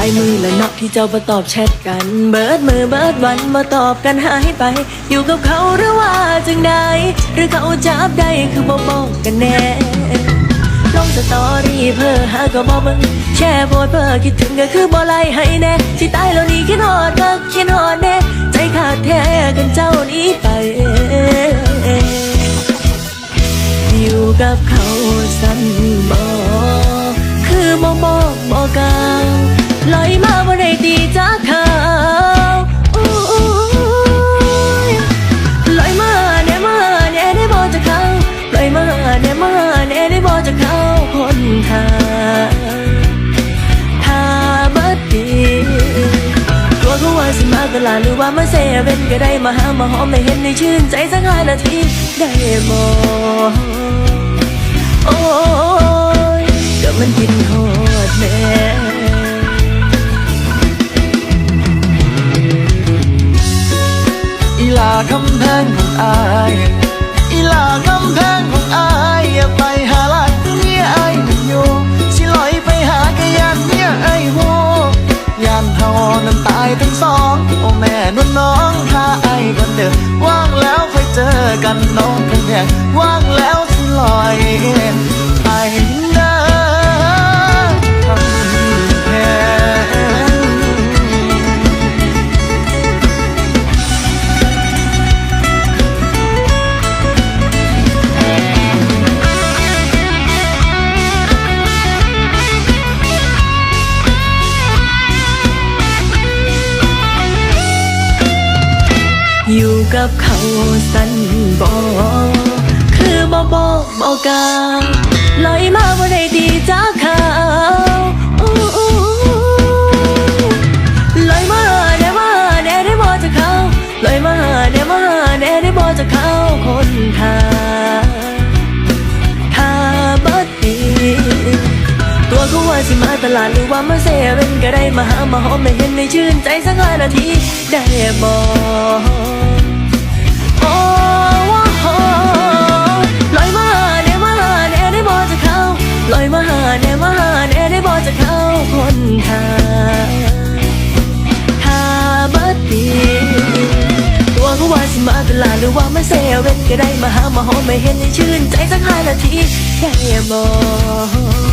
ายมือและเนาะที่เจ้ามาตอบแชทกัน เบิดมือเบิดวันมาตอบกันหายไป อยู่กับเขาหรือว่าจึงใดหรือเขาจับได้คือบ่บอกกันแน่ลงสตอรี่เพื่อหาก็บอกมึงแชร์โพสเพื่อคิดถึงก็คือบ่ไล่ให้แน่สิตายแล้วนี่คิดฮอดก็คิดฮอดแน่ใจขาดแท้กันเจ้านี้ไป คนทางถ้าบัดดีกลัวเขาว่าสิมาตลาดหรือว่ามาเซเว่นก็ได้มาหามาหอมไม่เห็นในชื่นใจสักห้านาทีได้บ่โอ้ยก็มันกินโหดแน่อีลาคำแพงของอาย อีลาคำแพงของอายายกันเด้อว่างแล้วค่อยเจอกันน้องคำแพงว่างแล้วสิลอยไปเด้อ อยู่กับเขาสั่นบอกคือบ่บอกบอกกาวลอยมาบ่ได้ดีจากเขาลอยมาแน่มาแน่ได้บอจากเขาลอยมาแน่มาแน่ได้บอจากเขาคนทางถ้าบัดดีตัวเขาว่าสิมาตลาดหรือว่ามาเซเว่นก็ได้มาหามาหอมไม่เห็นในชื่นใจสักห้านาทีได้บ หาบัดดีตัวก็ว่าสิมาตลาหรือว่ามาเซเว่นก็ได้มาหามาหอมไม่เห็นในชื่นใจสักห้านาทีได้บอก